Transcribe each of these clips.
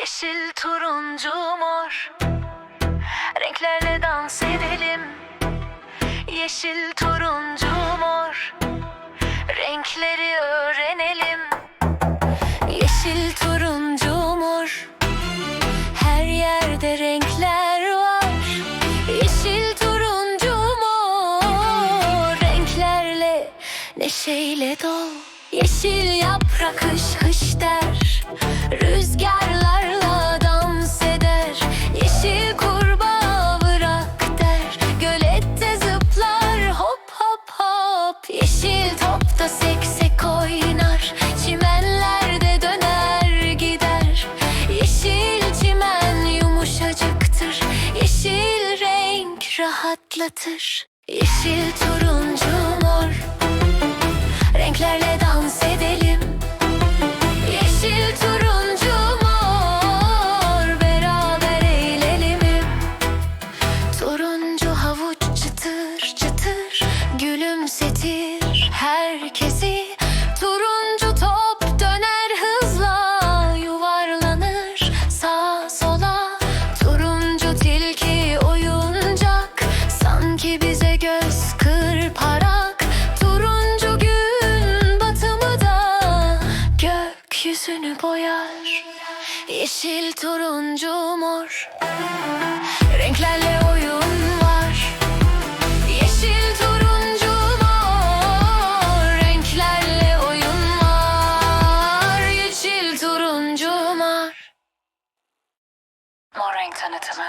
Yeşil, turuncu, mor. Renklerle dans edelim. Yeşil, turuncu, mor. Renkleri öğrenelim. Yeşil, turuncu, mor. Her yerde renkler var. Yeşil, turuncu, mor. Renklerle, neşeyle dol Yeşil yaprak hış hış der. Rüzgarlarla dans eder. Yeşil kurbağa bırak der. Gölette zıplar hop hop hop. Yeşil topta seksek oynar Çimenlerde döner gider. Yeşil çimen yumuşacıktır. Yeşil renk rahatlatır. Yeşil turuncu Gülümsetir herkesi. Turuncu top döner hızla Yuvarlanır sağa sola. Turuncu tilki oyuncak Sanki bize göz kırparak. Turuncu gün batımı da Gökyüzünü boyar. Yeşil turuncu mor renk tanıtımı.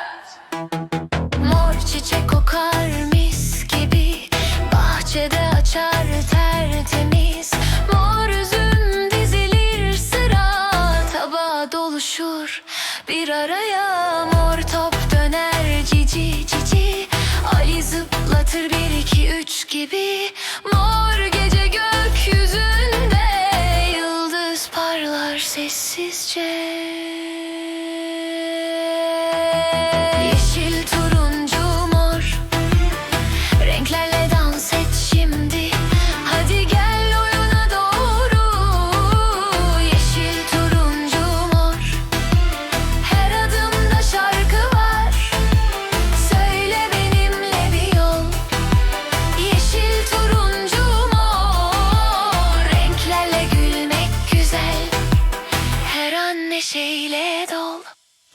Mor çiçek kokar mis gibi Bahçede açar tertemiz. Mor üzüm dizilir sıra Tabağa doluşur. Bir araya Mor top döner cici cici. Ali zıplatır bir iki üç gibi neşeyle